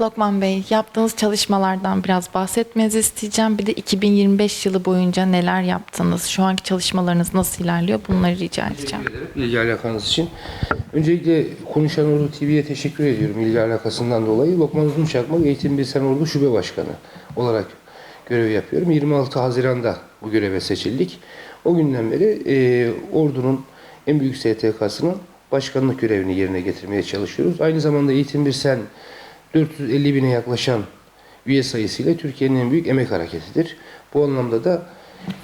Lokman Bey, yaptığınız çalışmalardan biraz bahsetmenizi isteyeceğim. Bir de 2025 yılı boyunca neler yaptınız? Şu anki çalışmalarınız nasıl ilerliyor? Bunları rica edeceğim. Teşekkür ederim ilgi alakanız için. Öncelikle Konuşan Ordu TV'ye teşekkür ediyorum ilgi alakasından dolayı. Lokman Uzun Çakmak Eğitim Bilsen Ordu Şube Başkanı olarak görev yapıyorum. 26 Haziran'da bu göreve seçildik. O günden beri e, Ordu'nun en büyük STK'sının başkanlık görevini yerine getirmeye çalışıyoruz. Aynı zamanda Eğitim Bilsen 450 bine yaklaşan üye sayısıyla Türkiye'nin en büyük emek hareketidir. Bu anlamda da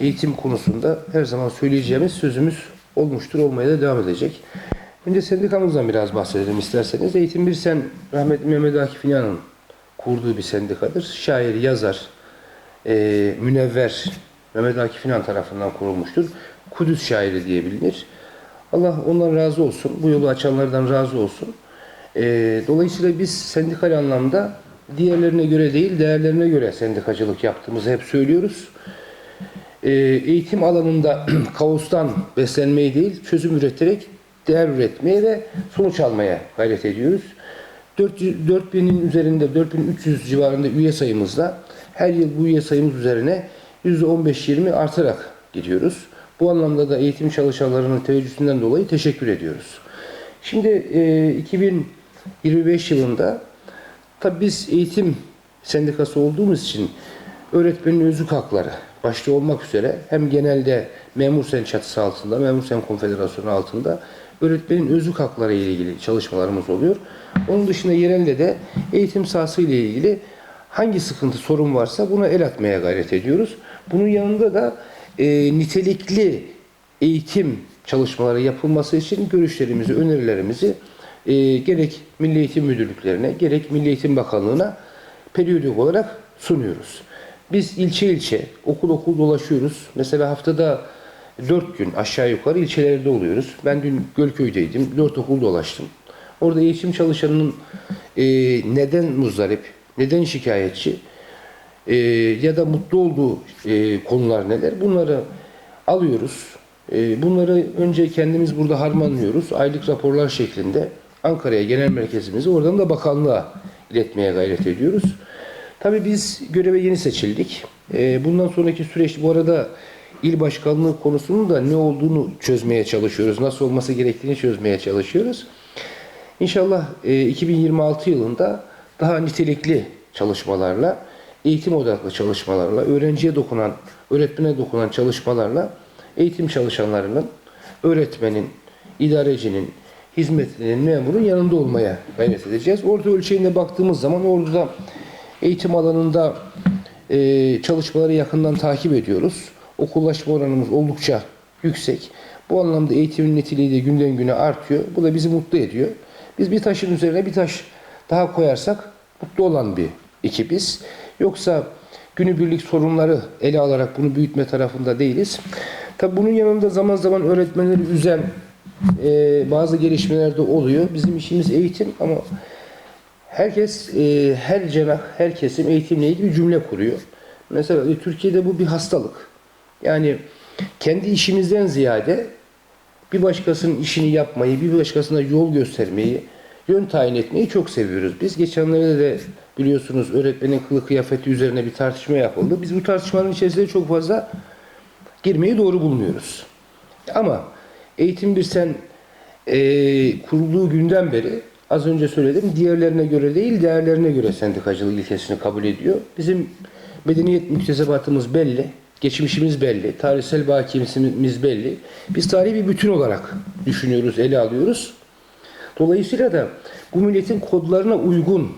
eğitim konusunda her zaman söyleyeceğimiz sözümüz olmuştur, olmaya da devam edecek. Önce sendikamızdan biraz bahsedelim isterseniz. Eğitim Bir Sen, rahmetli Mehmet Akif İnan'ın kurduğu bir sendikadır. Şair, yazar, e, münevver Mehmet Akif İnan tarafından kurulmuştur. Kudüs şairi diye bilinir. Allah ondan razı olsun. Bu yolu açanlardan razı olsun. E, dolayısıyla biz sendikal anlamda diğerlerine göre değil, değerlerine göre sendikacılık yaptığımızı hep söylüyoruz. E, eğitim alanında kaostan beslenmeyi değil, çözüm üreterek değer üretmeye ve sonuç almaya gayret ediyoruz. 400 4000'in üzerinde 4300 civarında üye sayımızla her yıl bu üye sayımız üzerine %15-20 artarak gidiyoruz. Bu anlamda da eğitim çalışanlarının teveccühünden dolayı teşekkür ediyoruz. Şimdi e, 2025 yılında tabii biz eğitim sendikası olduğumuz için öğretmenin özlük hakları başta olmak üzere hem genelde memur sen çatısı altında, memur sen konfederasyonu altında öğretmenin özlük hakları ile ilgili çalışmalarımız oluyor. Onun dışında yerelde de eğitim sahası ile ilgili hangi sıkıntı, sorun varsa buna el atmaya gayret ediyoruz. Bunun yanında da e, nitelikli eğitim çalışmaları yapılması için görüşlerimizi, önerilerimizi e, gerek Milli Eğitim Müdürlüklerine, gerek Milli Eğitim Bakanlığı'na periyodik olarak sunuyoruz. Biz ilçe ilçe, okul okul dolaşıyoruz. Mesela haftada dört gün aşağı yukarı ilçelerde oluyoruz. Ben dün Gölköy'deydim, dört okul dolaştım. Orada eğitim çalışanının e, neden muzdarip, neden şikayetçi e, ya da mutlu olduğu e, konular neler bunları alıyoruz. E, bunları önce kendimiz burada harmanlıyoruz. Aylık raporlar şeklinde Ankara'ya genel merkezimizi oradan da bakanlığa iletmeye gayret ediyoruz. Tabii biz göreve yeni seçildik. E, bundan sonraki süreç bu arada il başkanlığı konusunun da ne olduğunu çözmeye çalışıyoruz. Nasıl olması gerektiğini çözmeye çalışıyoruz. İnşallah e, 2026 yılında daha nitelikli çalışmalarla, eğitim odaklı çalışmalarla, öğrenciye dokunan, öğretmene dokunan çalışmalarla eğitim çalışanlarının, öğretmenin, idarecinin, hizmetlinin, memurun yanında olmaya gayret edeceğiz. Orta ölçeğine baktığımız zaman orada eğitim alanında e, çalışmaları yakından takip ediyoruz. Okullaşma oranımız oldukça yüksek. Bu anlamda eğitimin niteliği de günden güne artıyor. Bu da bizi mutlu ediyor. Biz bir taşın üzerine bir taş daha koyarsak mutlu olan bir ekibiz. Yoksa günübirlik sorunları ele alarak bunu büyütme tarafında değiliz. Tabi bunun yanında zaman zaman öğretmenleri üzen e, bazı gelişmeler de oluyor. Bizim işimiz eğitim ama herkes, e, her cenah, her kesim eğitimle ilgili cümle kuruyor. Mesela e, Türkiye'de bu bir hastalık. Yani kendi işimizden ziyade bir başkasının işini yapmayı, bir başkasına yol göstermeyi, yön tayin etmeyi çok seviyoruz. Biz geçenlerde de biliyorsunuz öğretmenin kılı kıyafeti üzerine bir tartışma yapıldı. Biz bu tartışmanın içerisinde çok fazla girmeyi doğru bulmuyoruz. Ama eğitim bir sen e, kurulduğu günden beri az önce söyledim diğerlerine göre değil değerlerine göre sendikacılık ilkesini kabul ediyor. Bizim medeniyet müktesebatımız belli, geçmişimiz belli, tarihsel bakiyemiz belli. Biz tarihi bir bütün olarak düşünüyoruz, ele alıyoruz. Dolayısıyla da bu milletin kodlarına uygun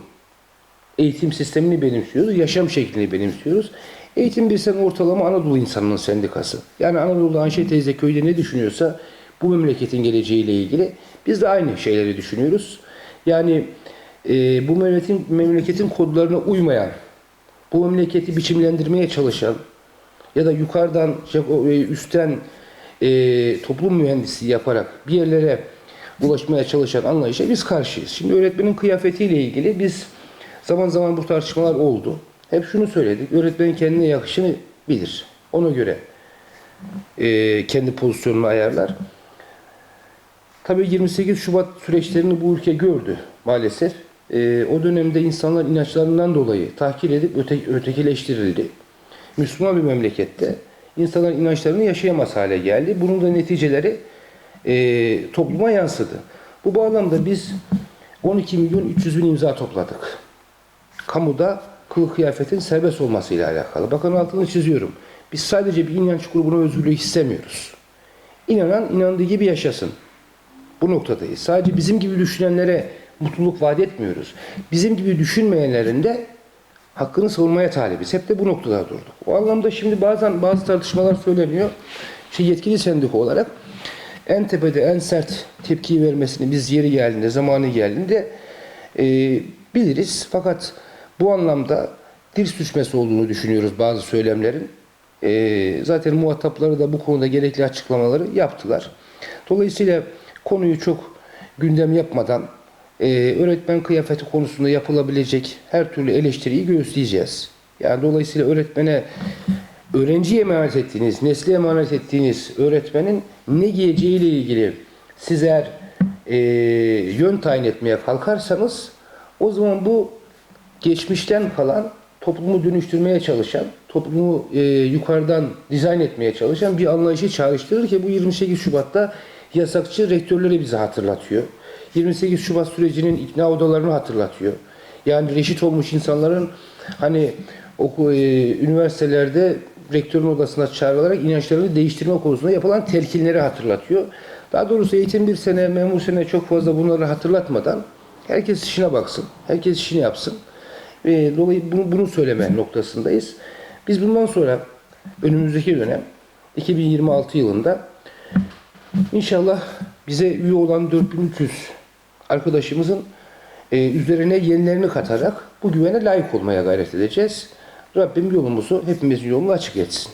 eğitim sistemini benimsiyoruz, yaşam şeklini benimsiyoruz. Eğitim bir sene ortalama Anadolu insanının sendikası. Yani Anadolu'da Ayşe teyze köyde ne düşünüyorsa bu memleketin geleceğiyle ilgili biz de aynı şeyleri düşünüyoruz. Yani e, bu memleketin, memleketin kodlarına uymayan, bu memleketi biçimlendirmeye çalışan ya da yukarıdan, e, üstten e, toplum mühendisliği yaparak bir yerlere ulaşmaya çalışan anlayışa biz karşıyız. Şimdi öğretmenin kıyafetiyle ilgili biz zaman zaman bu tartışmalar oldu. Hep şunu söyledik. Öğretmenin kendine yakışını bilir. Ona göre e, kendi pozisyonunu ayarlar. Tabii 28 Şubat süreçlerini bu ülke gördü maalesef. e, o dönemde insanlar inançlarından dolayı tahkir edip öte, ötekileştirildi. Müslüman bir memlekette insanlar inançlarını yaşayamaz hale geldi. Bunun da neticeleri e, topluma yansıdı. Bu bağlamda biz 12 milyon 300 bin imza topladık. Kamuda kılık kıyafetin serbest olmasıyla alakalı. Bakın altını çiziyorum. Biz sadece bir inanç grubuna özgürlüğü istemiyoruz. İnanan inandığı gibi yaşasın. Bu noktadayız. Sadece bizim gibi düşünenlere mutluluk vaat etmiyoruz. Bizim gibi düşünmeyenlerin de hakkını savunmaya talibiz. Hep de bu noktada durduk. O anlamda şimdi bazen bazı tartışmalar söyleniyor. İşte yetkili sendika olarak en tepede en sert tepkiyi vermesini biz yeri geldiğinde, zamanı geldiğinde e, biliriz. Fakat bu anlamda dil sürçmesi olduğunu düşünüyoruz bazı söylemlerin. E, zaten muhatapları da bu konuda gerekli açıklamaları yaptılar. Dolayısıyla konuyu çok gündem yapmadan e, öğretmen kıyafeti konusunda yapılabilecek her türlü eleştiriyi göğüsleyeceğiz. Yani dolayısıyla öğretmene öğrenciye emanet ettiğiniz, nesle emanet ettiğiniz öğretmenin ne giyeceğiyle ilgili siz eğer e, yön tayin etmeye kalkarsanız o zaman bu geçmişten kalan toplumu dönüştürmeye çalışan, toplumu e, yukarıdan dizayn etmeye çalışan bir anlayışı çağrıştırır ki bu 28 Şubat'ta yasakçı rektörleri bize hatırlatıyor. 28 Şubat sürecinin ikna odalarını hatırlatıyor. Yani reşit olmuş insanların hani oku, e, üniversitelerde rektörün odasına çağrılarak inançlarını değiştirme konusunda yapılan telkinleri hatırlatıyor. Daha doğrusu eğitim bir sene, memur sene çok fazla bunları hatırlatmadan herkes işine baksın, herkes işini yapsın. Ve dolayı bunu, bunu söyleme noktasındayız. Biz bundan sonra önümüzdeki dönem 2026 yılında inşallah bize üye olan 4300 arkadaşımızın e, üzerine yenilerini katarak bu güvene layık olmaya gayret edeceğiz. Rabbim yolumuzu hepimizin yolunu açık etsin.